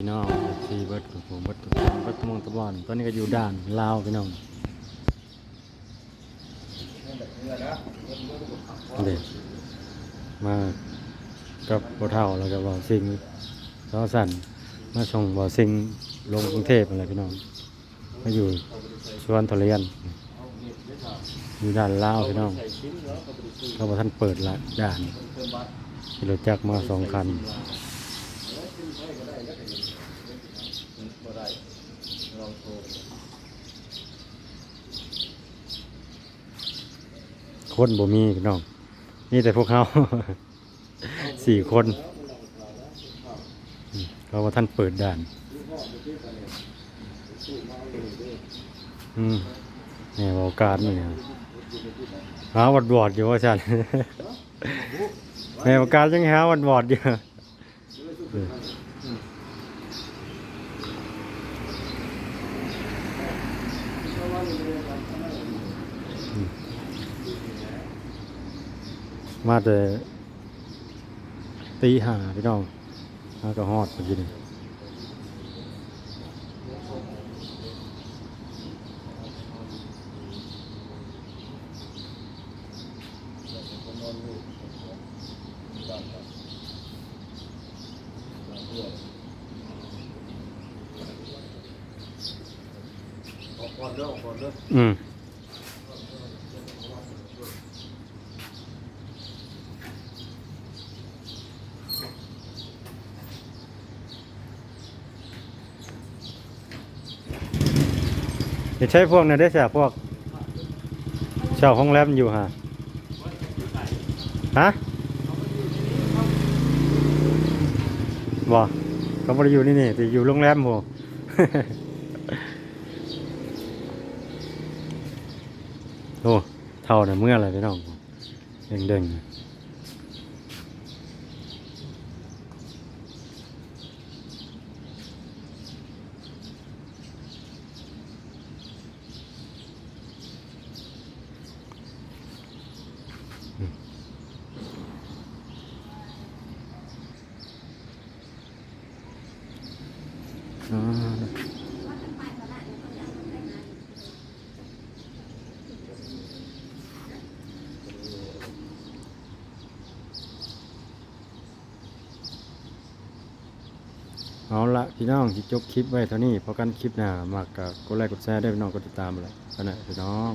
พี่น้องทีเบิร์ดของผมเบิร์ดทุกคนเบิร์ดทุกมงตะบอนตอนนี้ก็อยู่ด่านลาวพี่น้องเด็กมากับบ่เท่าแล้วก็บ่าวซิงซ้อสั่นมาส่งบ่าวซิงลงกรุงเทพอะไรพี่น้องมาอยู่ชวนทะเลียนอยู่ด่านลาวพี่น้องเขาบอกท่านเปิดละด่านขี่รถจักรมาสองคัน คนบ่มีพี่น้องมีแต่พวกเขา สี่คนเขาว่าท่านเปิดด่าน อืมเนี่ยบอกการนี่นะหาวัดบอดอยู่ว่าฉันแม่บอการยังหาวัดบอดอยู่ มาแต่ตีห้าพี่น้องมาก็ฮอดเมื่อกี้นี่ ก่อนเด้อก่อนเด้ออืมเดี๋ยวใช้พวกนั้นได้ใช่พวกเช่าห้องแรมอยู่ฮะฮะ บ่เขาไม่ได้อยู่นี่นี่แต่อยู่โรงแรมโหโอ้เท่าน่ยเมื่อไรพี่น้องเด้งเเอาละพี่น้องที่จบคลิปไว้เท่านี้พอกันคลิปหน้ามากกับกดไลค์กดแชร์ได้พี่น้องกดติดตามอะไรกันนะพี่น้อง